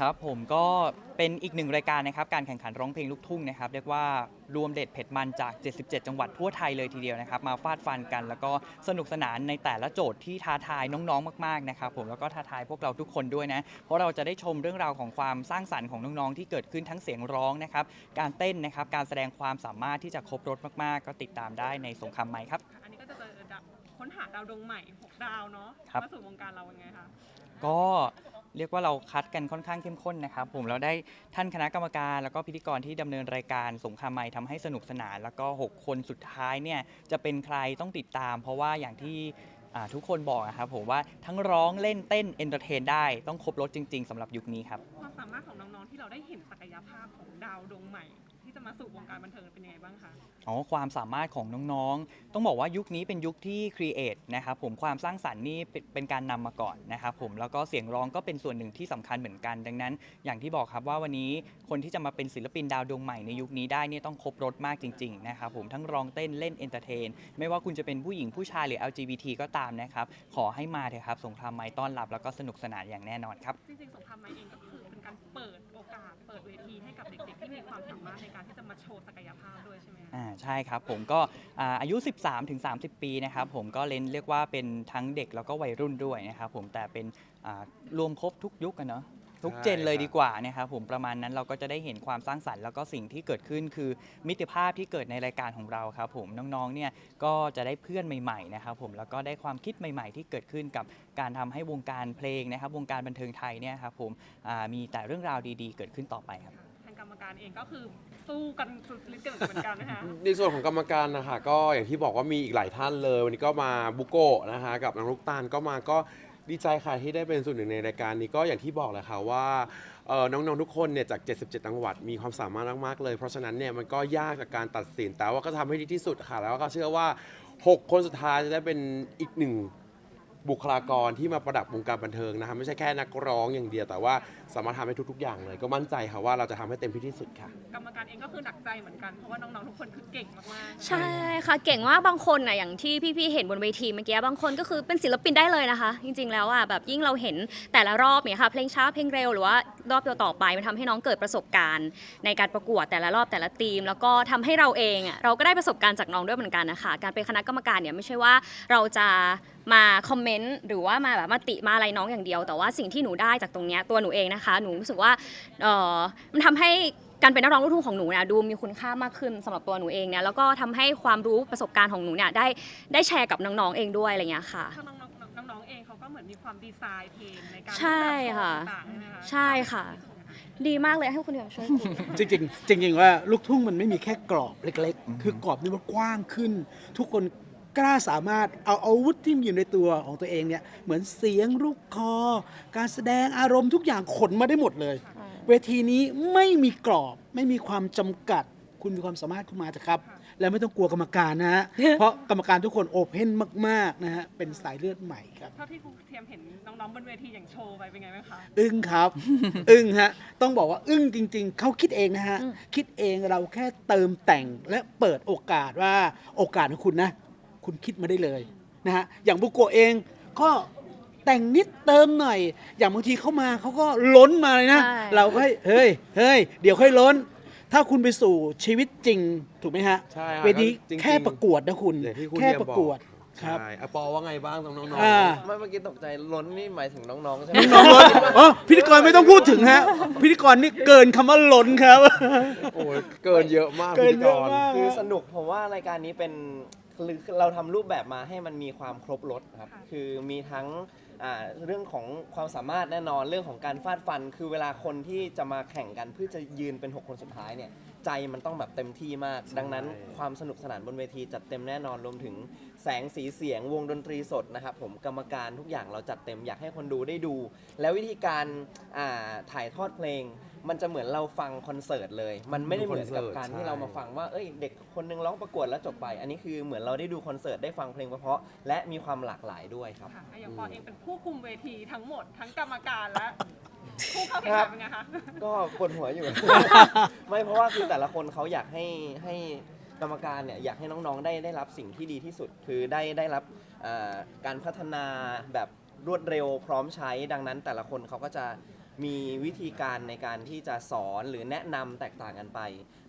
ครับผมก็เป็นอีกหนึ่งรายการนะครับการแข่งขันร้องเพลงลูกทุ่งนะครับเรียกว่ารวมเด็ดเผ็ดมันจาก 77 จังหวัดทั่วไทยเลยทีเดียวนะครับมาฟาดฟันกัน แล้วก็สนุกสนานในแต่ละโจทย์ที่ท้าทายน้องๆ มากๆนะครับผมแล้วก็ท้าทายพวกเราทุกคนด้วยนะเพราะเราจะได้ชมเรื่องราวของความสร้างสรรค์ของน้องๆที่เกิดขึ้นทั้งเสียงร้องนะครับการเต้นนะครับการแสดงความสามารถที่จะครบรถมากๆ ก็ติดตามได้ในสงครามไม้ครับอันนี้ก็จะเจอดาวค้นหาดาวดวงใหม่6ดาวเนาะครับมาสู่วงการเราเป็นไงคะก็ เรียกว่าเราคัดกันค่อนข้างเข้มข้นนะครับผมเราได้ท่านคณะกรรมการ แล้วก็พิธีกรที่ดำเนินรายการสงครามไม่ทำให้สนุกสนาน แล้วก็ 6 คนสุดท้ายเนี่ยจะเป็นใครต้องติดตาม เพราะว่าอย่างที่อ่าทุกคนบอกนะครับผมว่าทั้งร้องเล่นเต้นเอนเตอร์เทนได้ต้องครบรถจริง ๆสำหรับยุคนี้ครับ สามารถของน้องๆที่เราได้เห็นศักยภาพของดาวดวงใหม่ ที่จะมาสู่วงการบันเทิงเป็นยังไงบ้างคะ อ๋อความสามารถของน้องๆ ต้องบอกว่ายุคนี้เป็นยุคที่ครีเอทนะครับผมความสร้างสรรค์นี่เป็นเป็นการนำมาก่อนนะครับผมแล้วก็เสียงร้องก็เป็นส่วนหนึ่งที่สำคัญเหมือนกัน ดังนั้น อย่างที่บอกครับว่าวันนี้คนที่จะมาเป็นศิลปินดาวดวงใหม่ในยุคนี้ได้เนี่ยต้องครบรถมากจริงๆนะครับผมทั้งร้องเต้นเล่นเอนเตอร์เทน ไม่ว่าคุณจะเป็นผู้หญิงผู้ชายหรือ LGBT ก็ตามนะครับขอให้มาเถอะครับสงครามไม้ต้อนรับแล้วก็สนุกสนานอย่างแน่นอนครับ จริงๆสงครามไม้เองก็คือ เป็นการเปิดโอกาสเปิดเวทีให้กับเด็กๆ ที่มีความสามารถในการที่จะมาโชว์ศักยภาพด้วยใช่ไหมคะ อ่าใช่ครับผมก็อ่าอายุ 13ถึง30 ปีนะครับผมก็เล่นเรียกว่าเป็นทั้งเด็กแล้วก็วัยรุ่นด้วยนะครับผมแต่เป็นอ่ารวมครบทุกยุคกันเนาะ ทุกใช่เจนเลยครับดีกว่านะครับผมประมาณนั้นเราก็จะได้เห็นความสร้างสรรค์แล้วก็สิ่งที่เกิดขึ้นคือมิตรภาพที่เกิดในรายการของเราครับผมน้องๆเนี่ยก็จะได้เพื่อนใหม่ๆนะครับผมแล้วก็ได้ความคิดใหม่ๆ ที่เกิดขึ้นกับการทำให้วงการเพลงนะครับ วงการบันเทิงไทยเนี่ยครับผมอ่ามีแต่เรื่องราวดีๆ เกิดขึ้นต่อไปครับ ทางกรรมการเองก็คือสู้กันสุดฤทธิ์เหมือนกันนะคะ ในส่วนของกรรมการนะคะก็อย่างที่บอกว่ามีอีกหลายท่านเลย วันนี้ก็มาบุโกะนะคะกับน้องลูกตาลก็มาก็ ดีใจค่ะที่ได้เป็นส่วนหนึ่งในรายการนี้ก็อย่างที่บอกแหละค่ะว่าเอ่อน้องๆทุกคนเนี่ยจาก 77จังหวัดมีความสามารถมากๆเลย เพราะฉะนั้นเนี่ยมันก็ยากจากการตัดสินแต่ว่าก็ทำให้ดีที่สุดค่ะ แล้วก็เชื่อว่า 6 คนสุดท้ายจะได้เป็นอีกหนึ่ง บุคลากรที่มาประดับวงการบันเทิงนะคะไม่ใช่แค่นักร้องอย่างเดียวแต่ว่าสามารถทำให้ทุก ๆ อย่างเลย ก็มั่นใจค่ะว่าเราจะทำให้เต็มที่ที่สุดค่ะ กรรมการเองก็คือหนักใจเหมือนกัน เพราะว่าน้องๆทุกคนคือเก่งมากๆ ใช่ค่ะเก่งมากบางคนน่ะอย่างที่พี่ๆเห็นบนเวทีเมื่อกี้บางคนก็คือเป็นศิลปินได้เลยนะคะ จริงๆแล้วอะแบบยิ่งเราเห็นแต่ละรอบเนี่ยค่ะเพลงช้าเพลงเร็วหรือว่ารอบต่อๆไปมันทำให้น้องเกิดประสบการณ์ ในการประกวดแต่ละรอบแต่ละทีม แล้วก็ทำให้เราเองอะเราก็ได้ประสบการณ์จากน้องด้วยเหมือนกันนะคะการเป็นคณะกรรมการเนี่ยไม่ใช่ว่าเราจะ มาคอมเมนต์หรือว่ามาแบบมาติมาอะไรน้องอย่างเดียว แต่ว่าสิ่งที่หนูได้จากตรงเนี้ยตัวหนูเองนะคะ หนูรู้สึกว่าเออมันทำให้การเป็นนักร้องลูกทุ่งของหนูเนี่ยดูมีคุณค่ามากขึ้นสำหรับตัวหนูเองเนี่ยแล้วก็ทำให้ความรู้ประสบการณ์ของหนูเนี่ยได้ได้แชร์กับน้องๆเองด้วยอะไรเงี้ยค่ะน้องๆน้องๆเองเขาก็เหมือนมีความดีไซน์เพลงในการใช่ค่ะใช่ค่ะดีมากเลยให้คุณเดียวช่วยคุยจริงจริงว่าลูกทุ่งมันไม่มีแค่กรอบเล็ก ๆ คือกรอบนี่มันกว้างขึ้น ทุกคน กล้าสามารถเอาอาวุธที่มีอยู่ในตัวของตัวเองเนี่ยเหมือนเสียงลูกคอ การแสดงอารมณ์ทุกอย่างขนมาได้หมดเลย เวทีนี้ไม่มีกรอบไม่มีความจำกัด คุณมีความสามารถคุณมาเถอะครับ แล้วไม่ต้องกลัวกรรมการนะฮะ เพราะกรรมการทุกคนโอเพนมากๆนะฮะเป็นสายเลือดใหม่ครับ เท่าที่ครูเทียมเห็นน้องๆบนเวทีอย่างโชว์ไปเป็นไงบ้างคะอึ้งครับ อึ้งฮะ ต้องบอกว่าอึ้งจริง ๆ เขาคิดเองนะฮะ คิดเองเราแค่เติมแต่งและเปิดโอกาสว่าโอกาสของคุณนะ คุณคิดมาได้เลยนะฮะอย่างบุโกะเองก็แต่งนิดเติมหน่อย อย่างบางทีเขามาเขาก็ล้นมาเลยนะ ใช่ เราก็ให้เฮ้ยเฮ้ยเดี๋ยวค่อยล้น ถ้าคุณไปสู่ชีวิตจริงถูกไหมฮะใช่ครับเวทีก็จริงๆ แค่ประกวดนะคุณอย่างที่คุณแค่เทียมประกวดบอกครับ ใช่อะปอว่าไงบ้างน้องๆอ่าไม่เมื่อกี้ตกใจล้นนี่หมายถึงน้องๆใช่ไหมน้องล้นอ๋อพิธีกรไม่ต้องพูดถึงฮะ พิธีกรนี่เกินคำว่าล้นครับ โอ้ยเกินเยอะมากเกินเยอะพิธีรมาก คือสนุกผมว่ารายการนี้เป็น คือเราทำรูปแบบมาให้มันมีความครบรถครับคือมีทั้งอ่าเรื่องของความสามารถแน่นอนเรื่องของการฟาดฟัน คือเวลาคนที่จะมาแข่งกันเพื่อจะยืนเป็น 6 คนสุดท้ายเนี่ย ใจมันต้องแบบเต็มที่มาก ดังนั้นความสนุกสนานบนเวทีจัดเต็มแน่นอนรวมถึงแสงสีเสียงวงดนตรีสดนะครับผมกรรมการทุกอย่างเราจัดเต็มอยากให้คนดูได้ดู แล้ววิธีการอ่าถ่ายทอดเพลง มันจะเหมือนเราฟังคอนเสิร์ตเลย มันไม่ได้เหมือนกับการที่เรามาฟังว่าเอ้ยเด็กคนนึงร้องประกวดแล้วจบไป อันนี้คือเหมือนเราได้ดูคอนเสิร์ตได้ฟังเพลงเพราะๆและมีความหลากหลายด้วยครับ ค่ะอย่างปอเองเป็นผู้คุมเวทีทั้งหมดทั้งกรรมการและ ผู้เข้าแข่งขันเป็นไงคะ ก็ปวดหัวอยู่ ไม่เพราะว่าคือแต่ละคนเขาอยากให้ให้กรรมการเนี่ยอยากให้น้องๆได้ได้รับสิ่งที่ดีที่สุด คือได้ได้รับอ่าการพัฒนาแบบรวดเร็วพร้อมใช้ดังนั้นแต่ละคนเขาก็จะมีวิธีการในการที่จะสอนหรือแนะนำแตกต่างกันไป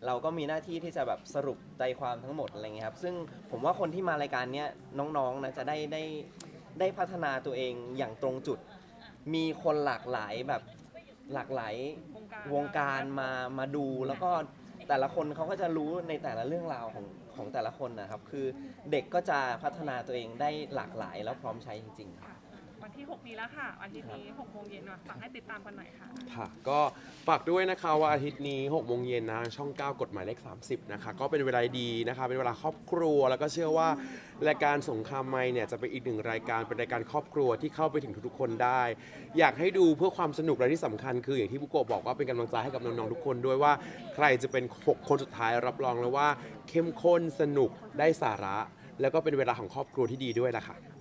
เราก็มีหน้าที่ที่จะแบบสรุปใจความทั้งหมดอะไรเงี้ยครับซึ่งผมว่าคนที่มารายการเนี้ยน้องๆนะจะได้ได้ได้พัฒนาตัวเองอย่างตรงจุด มีคนหลากหลายแบบหลากหลายวงการมามาดูแล้วก็แต่ละคนเขาก็จะรู้ในแต่ละเรื่องราวของของแต่ละคนนะครับ คือเด็กก็จะพัฒนาตัวเองได้หลากหลายแล้วพร้อมใช้จริงๆค่ะ วันที่ 6 นี้แล้วค่ะ วันที่นี้6โมงเย็นฝากให้ติดตามกันหน่อยค่ะ ค่ะก็ฝากด้วยนะคะว่าอาทิตย์นี้6โมงเย็นนะช่อง 9 กฎหมายเลข 30 นะคะ ก็เป็นเวลาดีนะคะ เป็นเวลาครอบครัว แล้วก็เชื่อว่ารายการสงครามไม่เนี่ยจะเป็นอีกหนึ่งรายการเป็นรายการครอบครัวที่เข้าไปถึงทุกๆคนได้ อยากให้ดูเพื่อความสนุกและที่สำคัญคืออย่างที่บุโกะบอกว่าเป็นกำลังใจให้กับน้องๆทุกคนด้วยว่า ใครจะเป็น6คนสุดท้ายรับรองเลยว่า เข้มข้นสนุกได้สาระ แล้วก็เป็นเวลาของครอบครัวที่ดีด้วยล่ะค่ะ